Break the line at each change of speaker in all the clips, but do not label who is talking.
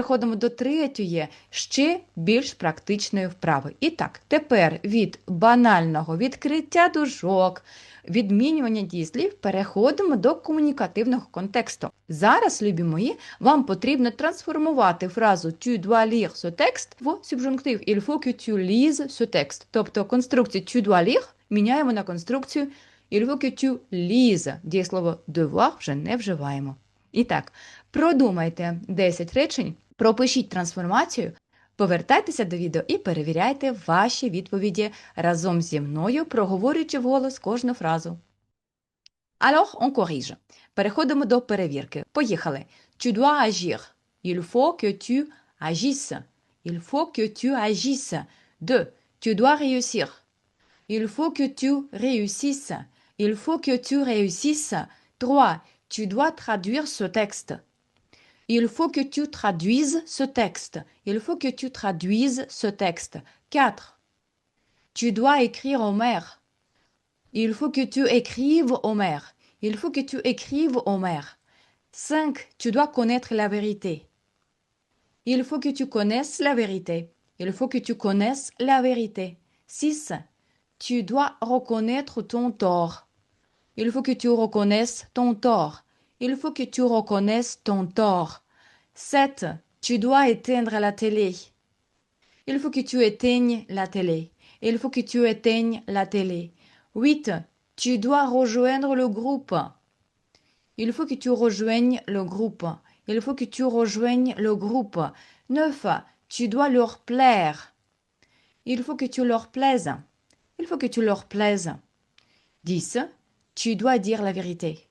Переходимо до третьої, ще більш практичної вправи. І так, тепер від банального відкриття дужок, відмінювання дієслів переходимо до комунікативного контексту. Зараз, любі мої, вам потрібно трансформувати фразу tu dois lire ce texte в субжунктив il faut que tu lises ce texte. Тобто конструкцію tu dois lire міняємо на конструкцію il faut que tu lises. Дієслово devoir вже не вживаємо. І так, продумайте 10 речень, пропишіть трансформацію, повертайтеся до відео і перевіряйте ваші відповіді разом зі мною, проговорюючи вголос кожну фразу. Alors, on corrige. Переходимо до перевірки. Поїхали. Tu dois agir. Il faut que tu agisses. Il faut que tu agisses. 2. Tu dois réussir. Il faut que tu réussisses. Il faut que tu réussisses. 3. Tu dois traduire ce texte. Il faut que tu traduises ce texte. Il faut que tu traduises ce texte. 4. Tu dois écrire maire. Il faut que tu écrives maire. Il faut que tu écrives maire. 5. Tu dois connaître la vérité. Il faut que tu connaisses la vérité. Il faut que tu connaisses la vérité. 6. Tu dois reconnaître ton tort. Il faut que tu reconnaisses ton tort. Il faut que tu reconnaisses ton tort. 7. Tu dois éteindre la télé. Il faut que tu éteignes la télé. Il faut que tu éteignes la télé. 8. Tu dois rejoindre le groupe. Il faut que tu rejoignes le groupe. Il faut que tu rejoignes le groupe. 9. Tu dois leur plaire. Il faut que tu leur plaises. Il faut que tu leur plaises. 10. Tu dois dire la vérité.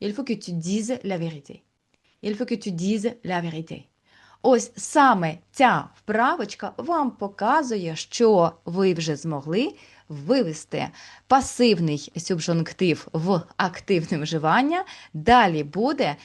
Il faut que tu dises la vérité. Il faut que tu dises la vérité. Ось саме ця вправочка вам показує, що ви вже змогли вивести пасивний субжунктив в активне вживання. Далі буде